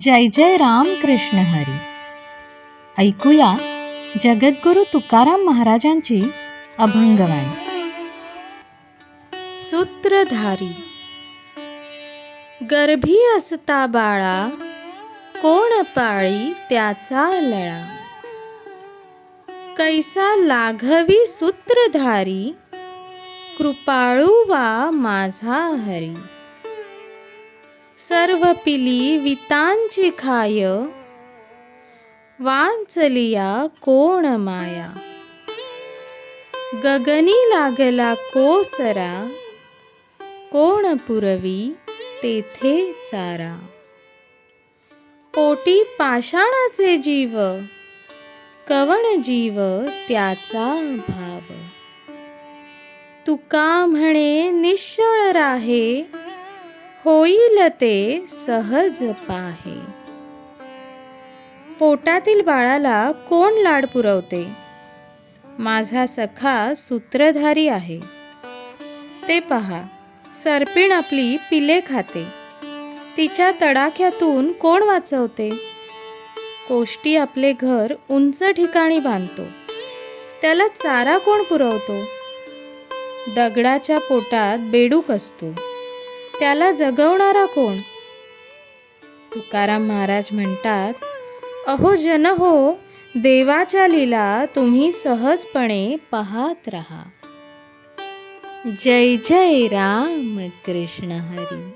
जय जय राम कृष्ण हरी. ऐकूया जगद्गुरु तुकाराम महाराजांची अभंगवाणी. सूत्रधारी गर्भी असता बाळा कोण पाळी त्याचा लळा. कैसा लाघवी सूत्रधारी कृपाळू वा माझा हरी. सर्व पिली वितांची खाय. वांचलिया कोण माया? गगनी लागला कोसरा. कोण पुरवी तेथे चारा. पोटी पाषाणाचे जीव. कवण जीव त्याचा भाव. तुका म्हणे निश्चळ राहे. होईल ते सहज पाहे. पोटातील बाळाला कोण लाड पुरवते? माझा सखा सूत्रधारी आहे. ते पहा सरपिण आपली पिले खाते. तिच्या तडाख्यातून कोण वाचवते? कोष्टी आपले घर उंच ठिकाणी बांधतो. त्याला चारा कोण पुरवतो? दगडाच्या पोटात बेडूक असतो. त्याला जगवणारा कोण? तुकाराम महाराज म्हणतात अहो जन हो देवाच्या लीला तुम्ही सहजपणे पाहत राहा. जय जय राम कृष्ण हरी.